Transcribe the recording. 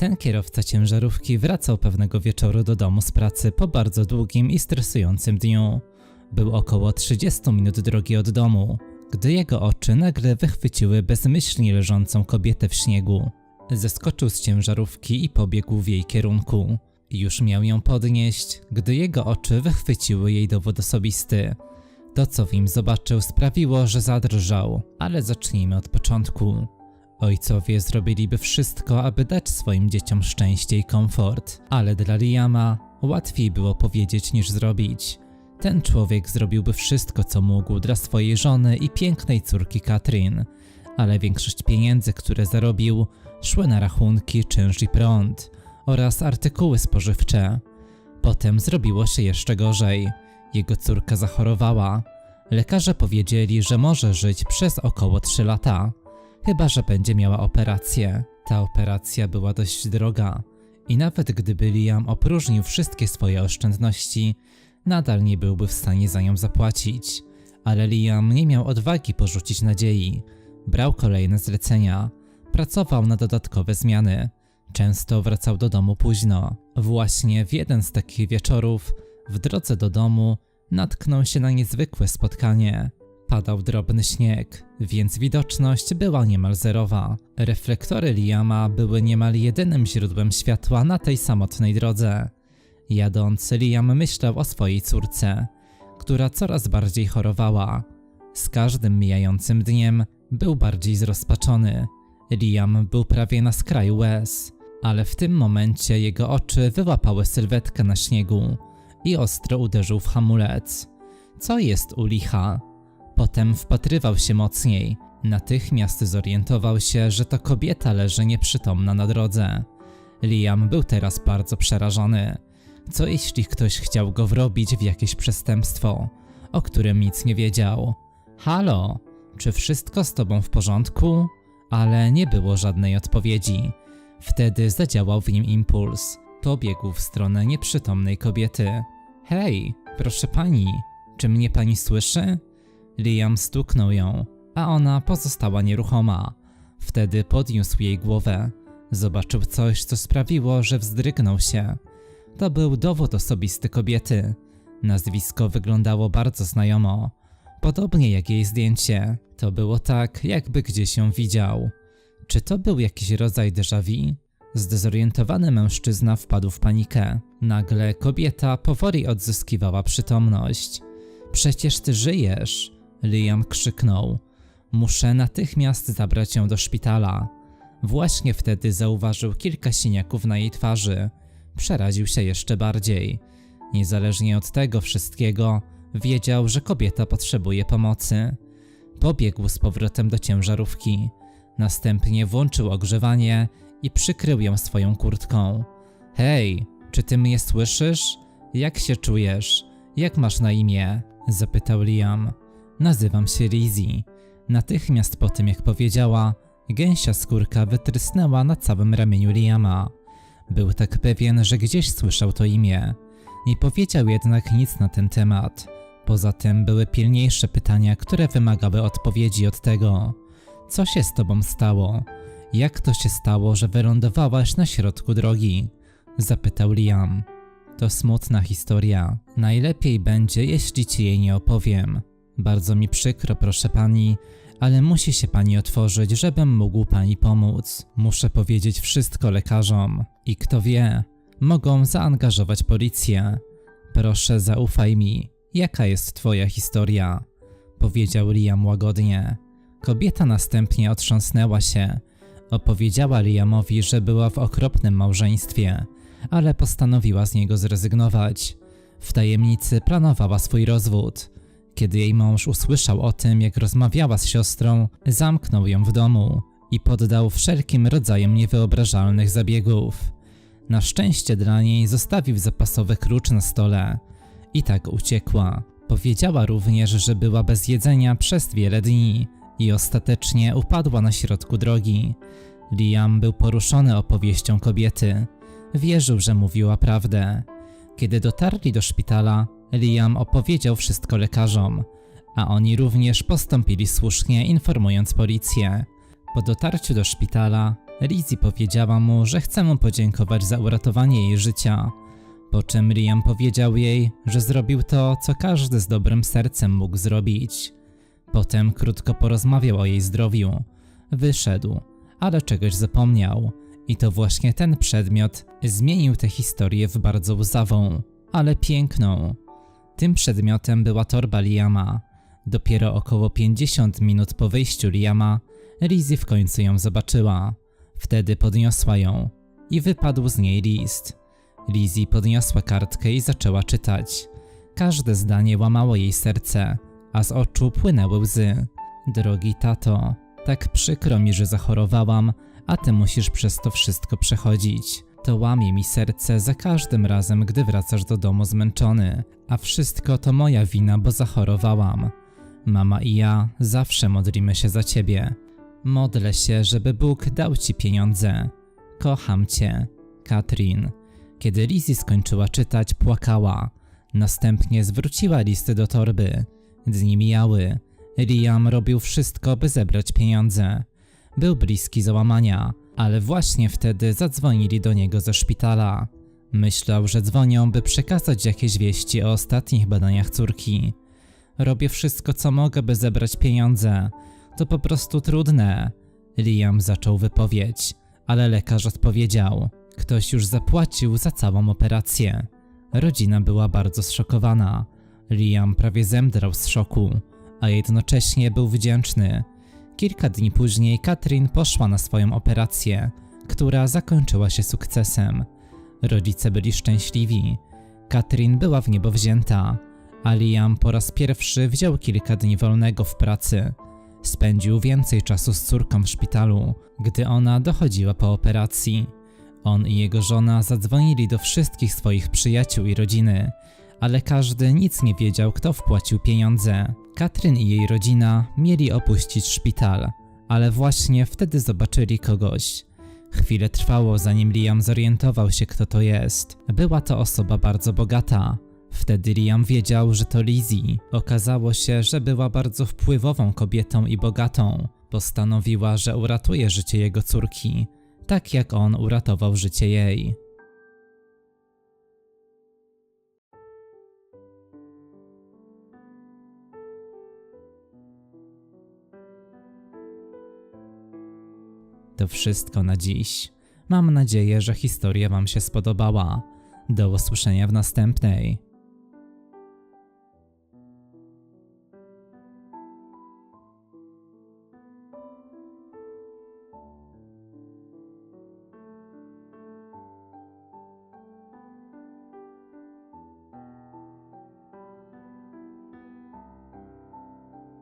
Ten kierowca ciężarówki wracał pewnego wieczoru do domu z pracy po bardzo długim i stresującym dniu. Był około 30 minut drogi od domu, gdy jego oczy nagle wychwyciły bezmyślnie leżącą kobietę w śniegu. Zeskoczył z ciężarówki i pobiegł w jej kierunku. Już miał ją podnieść, gdy jego oczy wychwyciły jej dowód osobisty. To, co w nim zobaczył, sprawiło, że zadrżał, ale zacznijmy od początku. Ojcowie zrobiliby wszystko, aby dać swoim dzieciom szczęście i komfort, ale dla Liama łatwiej było powiedzieć niż zrobić. Ten człowiek zrobiłby wszystko, co mógł dla swojej żony i pięknej córki Katrin, ale większość pieniędzy, które zarobił, szły na rachunki, czynsz i prąd oraz artykuły spożywcze. Potem zrobiło się jeszcze gorzej. Jego córka zachorowała. Lekarze powiedzieli, że może żyć przez około 3 lata, chyba że będzie miała operację. Ta operacja była dość droga i nawet gdyby Liam opróżnił wszystkie swoje oszczędności, nadal nie byłby w stanie za nią zapłacić. Ale Liam nie miał odwagi porzucić nadziei. Brał kolejne zlecenia, pracował na dodatkowe zmiany. Często wracał do domu późno. Właśnie w jeden z takich wieczorów, w drodze do domu, natknął się na niezwykłe spotkanie. Padał drobny śnieg, więc widoczność była niemal zerowa. Reflektory Liama były niemal jedynym źródłem światła na tej samotnej drodze. Jadąc, Liam myślał o swojej córce, która coraz bardziej chorowała. Z każdym mijającym dniem był bardziej zrozpaczony. Liam był prawie na skraju łez, ale w tym momencie jego oczy wyłapały sylwetkę na śniegu i ostro uderzył w hamulec. Co jest u licha? Potem wpatrywał się mocniej. Natychmiast zorientował się, że to kobieta leży nieprzytomna na drodze. Liam był teraz bardzo przerażony. Co jeśli ktoś chciał go wrobić w jakieś przestępstwo, o którym nic nie wiedział? Halo, czy wszystko z tobą w porządku? Ale nie było żadnej odpowiedzi. Wtedy zadziałał w nim impuls. Pobiegł w stronę nieprzytomnej kobiety. Hej, proszę pani, czy mnie pani słyszy? Liam stuknął ją, a ona pozostała nieruchoma. Wtedy podniósł jej głowę. Zobaczył coś, co sprawiło, że wzdrygnął się. To był dowód osobisty kobiety. Nazwisko wyglądało bardzo znajomo, podobnie jak jej zdjęcie. To było tak, jakby gdzieś ją widział. Czy to był jakiś rodzaj déjà vu? Zdezorientowany mężczyzna wpadł w panikę. Nagle kobieta powoli odzyskiwała przytomność. Przecież ty żyjesz! Liam krzyknął. Muszę natychmiast zabrać ją do szpitala. Właśnie wtedy zauważył kilka siniaków na jej twarzy. Przeraził się jeszcze bardziej. Niezależnie od tego wszystkiego, wiedział, że kobieta potrzebuje pomocy. Pobiegł z powrotem do ciężarówki. Następnie włączył ogrzewanie i przykrył ją swoją kurtką. Hej, czy ty mnie słyszysz? Jak się czujesz? Jak masz na imię? Zapytał Liam. Nazywam się Lizzie. Natychmiast po tym, jak powiedziała, gęsia skórka wytrysnęła na całym ramieniu Liama. Był tak pewien, że gdzieś słyszał to imię. Nie powiedział jednak nic na ten temat. Poza tym były pilniejsze pytania, które wymagały odpowiedzi od tego. Co się z tobą stało? Jak to się stało, że wylądowałaś na środku drogi? Zapytał Liam. To smutna historia. Najlepiej będzie, jeśli ci jej nie opowiem. Bardzo mi przykro, proszę pani, ale musi się pani otworzyć, żebym mógł pani pomóc. Muszę powiedzieć wszystko lekarzom. I kto wie, mogą zaangażować policję. Proszę, zaufaj mi. Jaka jest twoja historia? Powiedział Liam łagodnie. Kobieta następnie otrząsnęła się. Opowiedziała Liamowi, że była w okropnym małżeństwie, ale postanowiła z niego zrezygnować. W tajemnicy planowała swój rozwód. Kiedy jej mąż usłyszał o tym, jak rozmawiała z siostrą, zamknął ją w domu i poddał wszelkim rodzajem niewyobrażalnych zabiegów. Na szczęście dla niej zostawił zapasowy klucz na stole i tak uciekła. Powiedziała również, że była bez jedzenia przez wiele dni i ostatecznie upadła na środku drogi. Liam był poruszony opowieścią kobiety. Wierzył, że mówiła prawdę. Kiedy dotarli do szpitala, Liam opowiedział wszystko lekarzom, a oni również postąpili słusznie, informując policję. Po dotarciu do szpitala, Lizzie powiedziała mu, że chce mu podziękować za uratowanie jej życia, po czym Liam powiedział jej, że zrobił to, co każdy z dobrym sercem mógł zrobić. Potem krótko porozmawiał o jej zdrowiu. Wyszedł, ale czegoś zapomniał. I to właśnie ten przedmiot zmienił tę historię w bardzo łzawą, ale piękną. Tym przedmiotem była torba Liama. Dopiero około 50 minut po wyjściu Liama, Lizzie w końcu ją zobaczyła. Wtedy podniosła ją i wypadł z niej list. Lizzie podniosła kartkę i zaczęła czytać. Każde zdanie łamało jej serce, a z oczu płynęły łzy. Drogi tato, tak przykro mi, że zachorowałam, a ty musisz przez to wszystko przechodzić. To łamie mi serce za każdym razem, gdy wracasz do domu zmęczony, a wszystko to moja wina, bo zachorowałam. Mama i ja zawsze modlimy się za ciebie. Modlę się, żeby Bóg dał ci pieniądze. Kocham cię, Katrin. Kiedy Lizzie skończyła czytać, płakała. Następnie zwróciła listy do torby. Dni mijały. Liam robił wszystko, by zebrać pieniądze. Był bliski załamania, ale właśnie wtedy zadzwonili do niego ze szpitala. Myślał, że dzwonią, by przekazać jakieś wieści o ostatnich badaniach córki. Robię wszystko, co mogę, by zebrać pieniądze. To po prostu trudne. Liam zaczął wypowiedź, ale lekarz odpowiedział: Ktoś już zapłacił za całą operację. Rodzina była bardzo zszokowana. Liam prawie zemdlał z szoku, a jednocześnie był wdzięczny. Kilka dni później Katrin poszła na swoją operację, która zakończyła się sukcesem. Rodzice byli szczęśliwi. Katrin była w niebo wzięta, a Liam po raz pierwszy wziął kilka dni wolnego w pracy. Spędził więcej czasu z córką w szpitalu, gdy ona dochodziła po operacji. On i jego żona zadzwonili do wszystkich swoich przyjaciół i rodziny, ale każdy nic nie wiedział, kto wpłacił pieniądze. Katrin i jej rodzina mieli opuścić szpital, ale właśnie wtedy zobaczyli kogoś. Chwilę trwało, zanim Liam zorientował się, kto to jest. Była to osoba bardzo bogata. Wtedy Liam wiedział, że to Lizzie. Okazało się, że była bardzo wpływową kobietą i bogatą. Postanowiła, że uratuje życie jego córki, tak jak on uratował życie jej. To wszystko na dziś. Mam nadzieję, że historia Wam się spodobała. Do usłyszenia w następnej.